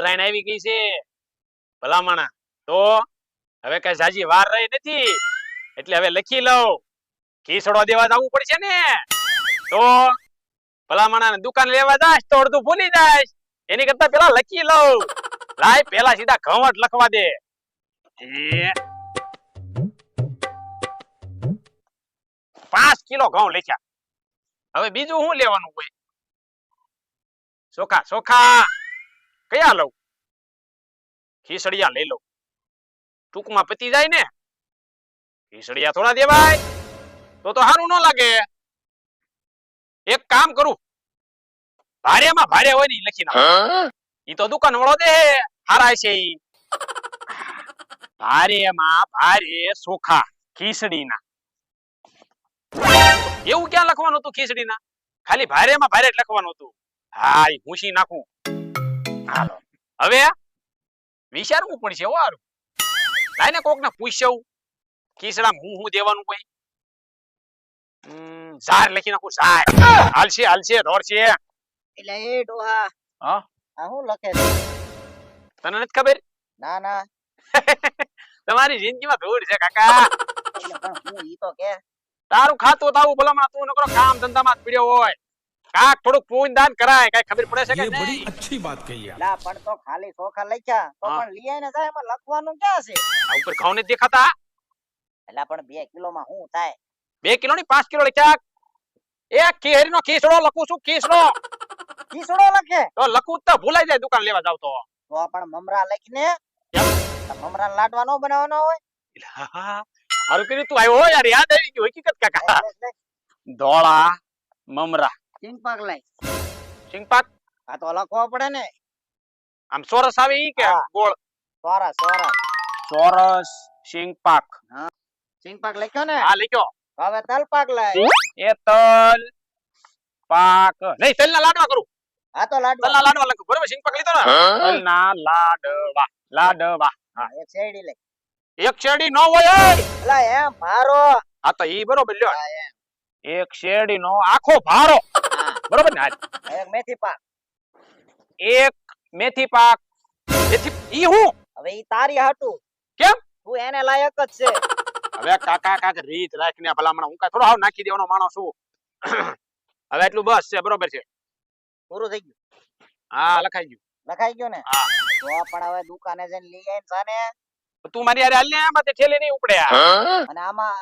ઉત્તરાયણ આવી ગઈ છે. ભલામણા. તો હવે કઈ સાજી વાર રહી નથી. એટલે હવે લખી લઉં. ખીસડો દેવા જવું પડશે ને. તો ભલામણા દુકાન લેવા જાશ તો અડધું ભૂલી જાશ. એની કરતા પેલા લખી લઉં. લાય, પેલા સીધા ઘઉં લખવા દે. પાંચ કિલો ઘઉં લખ્યા. હવે બીજું શું લેવાનું હોય? ચોખા ચોખા. કયા લઉં? ખીસડિયા લઈ લઉં. ટૂંકમાં પતી જાય ને? ખીસડિયા થોડા દેવાય. તો તો સારું ન લાગે. એક કામ કરું. ભારેમાં ભારે હોય ને લખી નાખો. ઈ તો દુકાન વાળો દે હારા છે ઈ. ભારેમાં ભારે સોખા ખીસડીના. એવું ક્યાં લખવાનું હતું ખીસડીના? ખાલી ભારેમાં ભારે જ લખવાનું હતું. હા એ ભૂસી નાખું. હાલો. હવે વિચારવું પડશે હો હારું. લાઈને કોક ને પૂછ્યું ખીસડા હું હું દેવાનું કોઈ? ઝાર લખી નાખું ઝાર હાલશે હાલશે રોડશે એટલે એ ડોહા. હા? આ શું લખે છે? તને નથી ખબર? ના ના. તમારી જિંદગીમાં ધૂળ છે કાકા. એટલે પણ હું ઈ તો કે. તારું ખાતું તાવું ભલામણ તું નકરો કામ ધંધામાં જ પીડ્યો હોય. કાક થોડુંક પૂન દાન કરાય કઈ ખબર પડે છે કે ये बड़ी નહીં अच्छी बात कही आप લા પણ તો ખાલી ચોખા લખ્યા તો હા. પણ લઈ આઈને જાય એમાં લખવાનું ક્યાં છે આ ઉપર ઘઉં નથી દેખાતા એટલે પણ બે કિલોમાં શું થાય બે કિલો ની પાંચ કિલો લખ્યા એક કેરી નો ખીસડો લખું છું ખીસડો ખીસડો લખે તો લખું જ તો ભૂલાઈ જાય દુકાન લેવા જાવ તો તો પણ મમરા લખીને કેમ? મમરા લાડવા નો બનાવવાનો હોય હારું કર્યું તું આવ્યો યાર યાદ આવી ગયું હકીકત કાકા એટલે ધોળા મમરા સિંગ પાક લઈ. સિંગપાક આ તો લખવો પડે ને. આમ સોરસ આવે ઈ કે? ગોળ સોરસ સોરસ. સોરસ સિંગપાક હા. સિંગપાક લખ્યો ને? હા લખ્યો. હવે તલ પાક લઈ. એ તલ પાક. નહીં તલ ના લાડવા કરું. આ તો તલ લાડવા. ના લાડવા લખું. બરોબર સિંગપાક લીધો ને? તલ ના લાડવા. લાડવા. હા. એક શેરડી લઈ. એક શેરડી નો હોય. એલા એમ મારો હા તો ઈ બરોબર લ્યો. હા, એમ. એક શેરડી નો આખો ભારો. બરોબર ને? એક મેથી પાક. એક મેથી પાક. મેથી ઈ હું? હવે ઈ તારી હાટું. કેમ? તું એને લાયક જ છે. હવે કાકા કાક રીત રાખને ભલામણ. હું કા થોડો હાવ નાખી દેવાનો માણસ છું. હવે એટલું બસ છે બરોબર છે. પૂરું થઈ ગયું. હા લખાઈ ગયું. લખાઈ ગયું ને? હા. તો પણ હવે દુકાને જઈને લઈ આવીને સાને તું મારી હારે હાલ ને માથે ઠેલી નહીં ઉપડે અને આમાં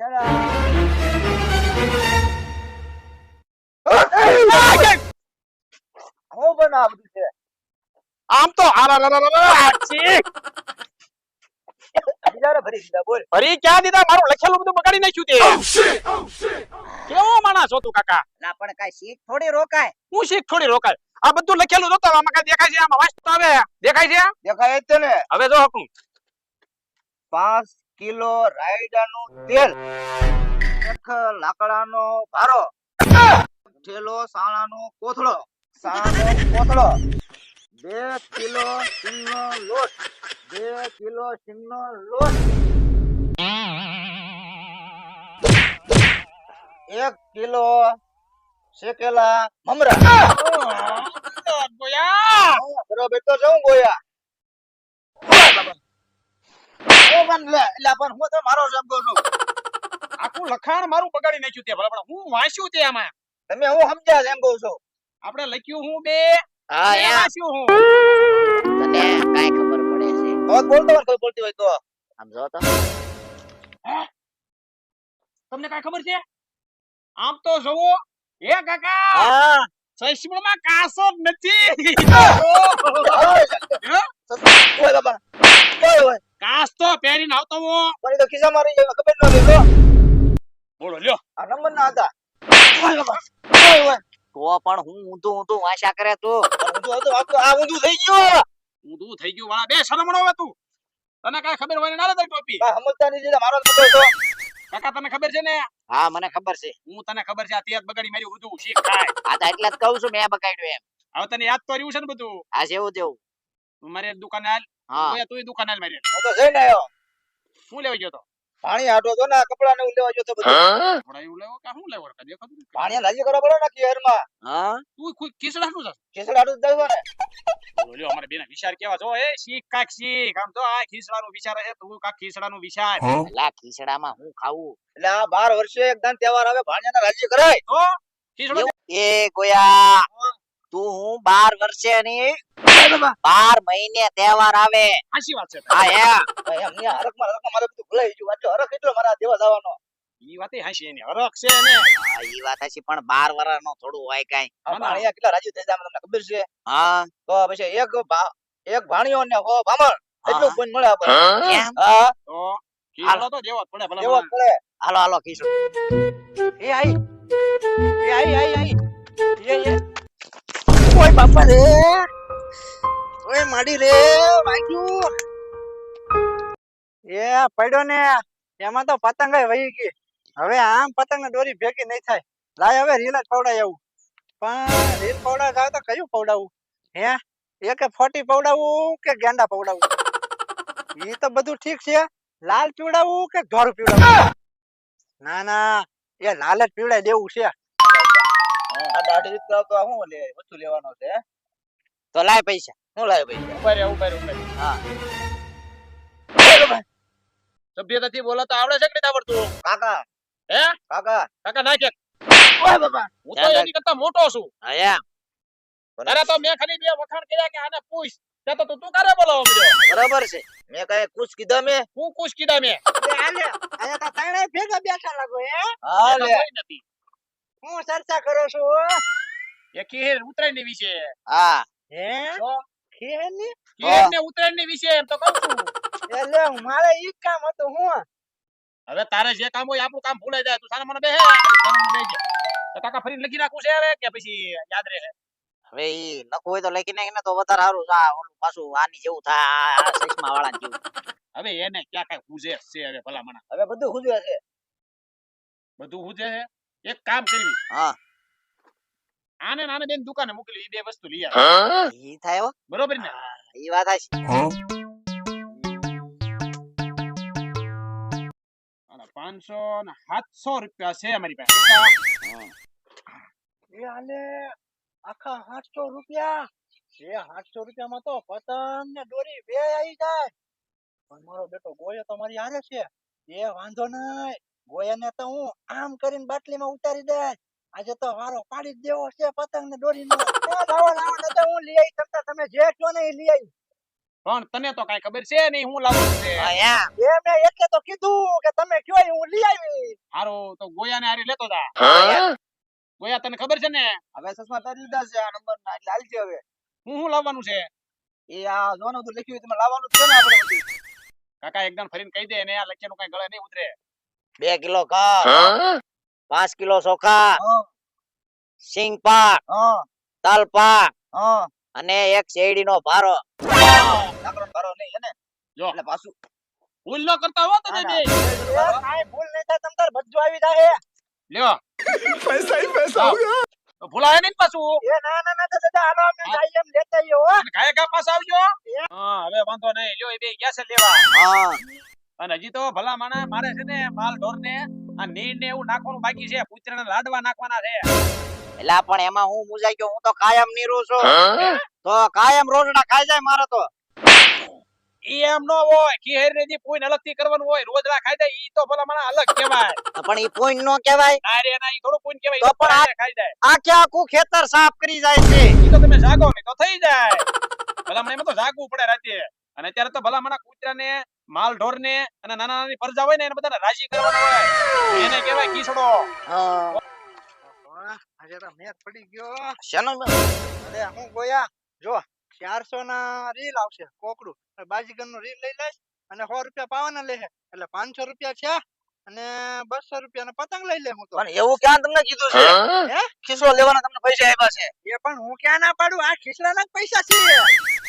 ચલો હું બનાવ બધું છે? આમ તો ભરી દીધા બોલ. ફરી ક્યાં દીધા? મારું લખેલું બધું બગાડી નાખ્યું તે. કેવો માણસ હતો કાકા? ના પણ કાઈ શીખ થોડી રોકાય. હું શીખ થોડી રોકાય? આ બધું લખેલું જોતો આમાં કઈ દેખાય છે? આમાં વાંચતો આવે. દેખાય છે? દેખાય છે ને. હવે જો હકું પાંચ કિલો રાયડાનું તેલ. એક લાકડાનો પારો. થેલો સાણાનો કોથળો. સાણાનો કોથળો. બે કિલો સિંગનો લોટ. બે કિલો સિંગનો લોટ. એક કિલો શેકેલા મમરા. ગોયા. બરોબર. તો જવું ગોયા પણ હું તો મારો શબ્દ છું. આખું લખાણ મારું બગાડી નાખ્યું તે ભલા હું વાંચ્યું તે આમાં. તમે હું સમજ્યા એમ કહું છો. આપણે લખ્યું હું બે હા એ વાંચ્યું હું. તને કાઈ ખબર પડે છે? તો બોલતો હોય કોઈ બોલતી હોય તો. આમ તો. તમને કાઈ ખબર છે? આમ તો જોવો એ કાકા? હા. ચશ્મામાં કાસો જ નથી ઓય બાબા. કાસ તો પહેરીને આવતો હો. મારી તો ખિસ્સા મારી જાય ખબર ન હતી બોલો લ્યો. આ નંબર ના હતા. ઓય ઓય ઓય તો પણ હું ઊંધું ઊંધું આશા કરે તો. ઊંધું હતો આ તો આ ઊંધું થઈ ગયો. ઊંધું થઈ ગયું. વાળા બે શરમણો હવે તું. તને કાઈ ખબર હોય ને ના લે તારી ટોપી સમજતા નથી મારો ખબર તો કાકા તને ખબર છે ને? હા મને ખબર છે. હું તને ખબર છે આ તેજ બગાડી મારી બધું શીખ થાય આ તો એટલે જ કહું છું મેં બગાડ્યું એમ. હવે તને યાદ તો રહ્યું છે ને બધું? આ જેવું જેવું. મારે મારી દુકાને હાલ. હા. ઓયા તુંય દુકાને મારી હું તો જઈને આવ્યો શું લેવા ગયો તો? પાણી હાટો તો ને કપડા ને લેવા ગયો તો બધું. થોડા એવું લેવો કે શું લેવો? કે દેખાતું પાણી રાજી કરવા પડે ને ખેરમાં હા? તું કોઈ ખીસડાનું છે? કેસડ હાટો જ દઉં ને અમારે બેના વિચાર કેવા જો એ શીખ કાક શીખ. આમ તો આ ખીસડાનું વિચાર છે તું કાક ખીસડાનું વિચાર. ખીસડા માં હું ખાવું? એટલે આ બાર વર્ષે એક દાન તહેવાર આવે ભાણિયાને રાજી કરાય. તો? ખીસડો એ ગોયા. તું હું બાર વર્ષે ની બાર મહિને તહેવાર આવે. સાચી વાત છે. હા એમ એમ ને હરખમાં હરખ મારે બધું ભૂલાઈ ગયું. એટલે હરખ એટલો મારા દેવા જવાનો. ઈ વાત હાશી એની હરખ છે ને. હા ઈ વાત હાશી પણ 12 વર્ષ નો થોડું હોય કઈ. હા, ભાણિયા કેટલા રાજી થઈ જાય તમને ખબર છે? હા. તો પછી એક ભા- એક ભાણિયો ને હો ભામણ એટલું કોઈ મળે આપણે હા? તો હાલો તો દેવો પડે ભલે દેવો પડે. હાલો હાલો ખીસડો એ આઈ. એ આઈ આઈ આઈ. બાપા. રે. પડ્યો ને, એમાં તો પતંગ વહી ગઈ. હવે આમ પતંગ દોરી ભેગી નહીં થાય. લાય હવે રીલ જ પવડાય આવું. પણ રીલ પવડાવ જાવ તો કયું પવડાવું હે? એ કે ફોટી પવડાવું કે ગેંડા પવડાવું એ તો બધું ઠીક છે. લાલ પીવડાવું કે ધોળ પીવડાવું? ના ના, એ લાલ જ પીવડાય દેવું છે. આ દાઢી રીત કરાવતો આ હું લે વસ્તુ લેવાનો છે તો લાય પૈસા. હું લાય પૈસા? ઉપર રે ઉપર રે હા. સભ્યતાથી બોલાતા આવડે છે કે નહીં આવડતું કાકા. હે? કાકા. કાકા ના કે. ઓય બાબા હું તો એની કરતા મોટો છું. એમ. તારે તો મેં ખાલી બે વખાણ કર્યા કે આને પૂછ. તે તો તું કરે બોલાવો મળ્યો બરાબર છે. મેં કઈ કુછ કીધા મેં? હું કુછ કીધા મેં? આલે. આયા તા તણે ભેગા બેઠા લાગો હે? હા લે કોઈ નથી. હું ચર્ચા કરો છું એ કીર ઉતરાયણની વિશે. હા. હે? તો ની કીર ને ઉતરાયણની વિશે એમ તો કહું છું. એટલે મારે ઈ કામ હતું હું. હવે તારે જે કામ હોય આપણું કામ ભૂલાઈ જાય તું સાને મને બેહે. તો કાકા ફરી લખી નાખું છે હવે કે પછી યાદ રહે? હવે ઈ લખવું હોય તો લખી નાખી ને તો વધારે સારું છે. ઓલું પાછું આની જેવું થાય આ ચશ્મા વાળા જેવું. હવે એને ક્યાં કઈ હુજે છે હવે ભલા મને હવે બધું હુજવે છે. બધું હુજે છે? એક કામ કરવી. હા. આને નાને બેન દુકાને મોકલી બે વસ્તુ લઈ આવે. ઈ થાય બરોબર ને? ઈ વાત હશે અને પાંચસો ને સાતસો રૂપિયા છે અમારી પાસે. એ આલે આખા સાતસો રૂપિયા? એ સાતસો રૂપિયામાં તો પતંગ ને દોરી બે આવી જાય. પણ મારો બેટો ગોયો તો મારી હારે છે. એ વાંધો નહીં. ગોયાને તો હું આમ કરીને બાટલીમાં ઉતારી દે આજે તો વારો પાડી જ દેવો છે પતંગ ને દોરી નો લાવો લાવો ને તો હું લઈ આવી શકતા તમે જે છો ને એ લઈ આવી પણ તને તો કઈ ખબર છે નહીં હું લાવું છે એ મેં એટલે તો કીધું કે તમે કયો હું લઈ આવી હારો તો ગોયા ને હારી લેતો જા. ગોયા તને ખબર છે ને? હવે સસમા તારી લીધા છે આ નંબર ના એટલે હાલજે હવે. હું શું લાવવાનું છે? એ આ જોવાનું તો લખ્યું તમે લાવવાનું છે ને આપણે બધું. કાકા એકદમ ફરીને કહી દે ને આ લખ્યાનું કઈ ગળે નહીં ઉતરે. બે કિલો કર પાંચ કિલો ચોખા. સિંગ પાક. તલ પાક. અને એક શેરડી નો? ભારો ભૂલ ન ભૂલ નહીં થાય તમ તાર આવી જાય લ્યો. પૈસા નહીં પાછું? એ લેતા આવ્યો કાય આવજો. હા હવે વાંધો નહીં. લ્યો એ બે ગયા લેવા. અને હજી તો ભલા માણા મારે છે ને માલ ઢોર ને આ નીર ને એવું નાખવાનું બાકી છે. પુત્ર ને લાડવા નાખવાના છે. એટલે પણ એમાં હું મુજાઈ ગયો હું તો કાયમ નીરું છું. તો કાયમ રોજડા ખાઈ જાય મારે તો. એમ નો હોય ખીહેર ને જે પૂઈને અલગથી કરવાનું હોય રોજડા ખાઈ જાય ઈ તો ભલા માણા અલગ કહેવાય. પણ ઈ પોઈન્ટ નો કહેવાય. અરે રે ના ઈ થોડું પૂન કહેવાય તો પણ આ- ખાઈ જાય. આખે આખું ખેતર સાફ કરી જાય છે? ઈ તો તમે જાગો ને તો થઈ જાય. ભલા મને એમ તો જાગવું પડે રાતે. અને અત્યારે તો ભલા માણા કૂતરા ને માલ ઢોર ને અને નાના નાની પરજા હોય ને એને બધાને રાજી કરવાનો હોય. એને કહેવાય કીસડો. આજે તો મેચ પડી ગયો. શેનો અરે હું ગોયા. જો ચારસો ના રીલ આવશે કોકડું. બાજીગરનું રીલ લઈ લઈશ અને સો રૂપિયા પાવાના લે એટલે પાંચસો રૂપિયા છે અને બસો રૂપિયા નો પતંગ લઈ લે હું તો. એવું ક્યાં તમને કીધું છે? હે? ખીસડો લેવાના તમને પૈસા આપ્યા છે. એ પણ હું ક્યાં ના પાડું? આ ખીસડા ના પૈસા છે.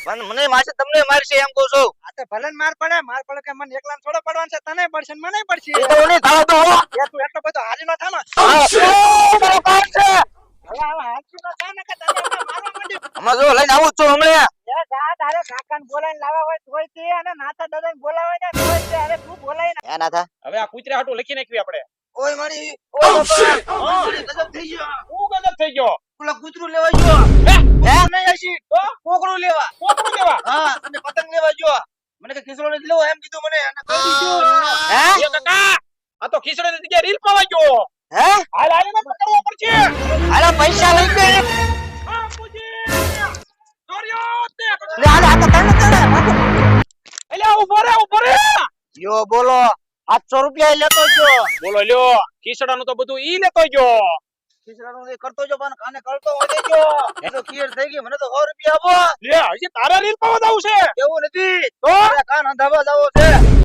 પણ મને મારશે તમને મારશે એમ કહું છું. આ તો ભલે માર પડે માર પડે કે મને એકલા થોડો પડવાનું છે તને પડશે મને પડશે. એ તો નહીં થાવ તો એ તું એટલો બધો હારી નો થામાં મારો કામ છે. હવે હવે હાચું તો થાય ને કે તને હમણાં મારવા માંડ્યું. હમણાં જો લઈને આવું છું હમણાં. એ જા તારે કાકાને બોલાવીને લાવ્યા હોય તોય તે અને નાથા દાદાને બોલાવે ને તોય તે. અરે તું બોલાવીને એ ના હવે આ કૂતરા હાટું લખી નાખ્યું આપણે. ઓય મારી. ગજબ થઈ ગયો. મારી ગજબ થઈ ગયો? ઓલા કૂતરું લેવા જો હે? હે? નહીં હશી તો કોકડું લેવા. કોકડું દેવા હા અને પતંગ લેવા જો મને કે ખીસડો નથી લેવો? એમ કીધું મને. અને કહી દીધું હે? એ કાકા આ તો ખીચડી જગ્યાએ રીલ પાવા ગયો? હે? હાલ હાલ એને પકડવો પડશે. હાલા પૈસા લઈ ગઈ આ પૂજી. દોર્યો તે લે હાલે આ તને તને. એલા ઊભો રે ઊભો રે. યો બોલો. 800 રૂપિયા લેતો બોલો લ્યો. ખીસડા નું તો બધું ઈ લેતો ગયો. ખીસડાનું એ કરતો જો પણ કાને કરતો વધે જો. એ તો ખીર થઈ ગઈ મને તો 100 રૂપિયા આપો. લે હજી તારા રીલ પાવા જાવું છે? એવું નથી. તો? કાન અંધાવા જાવો છે.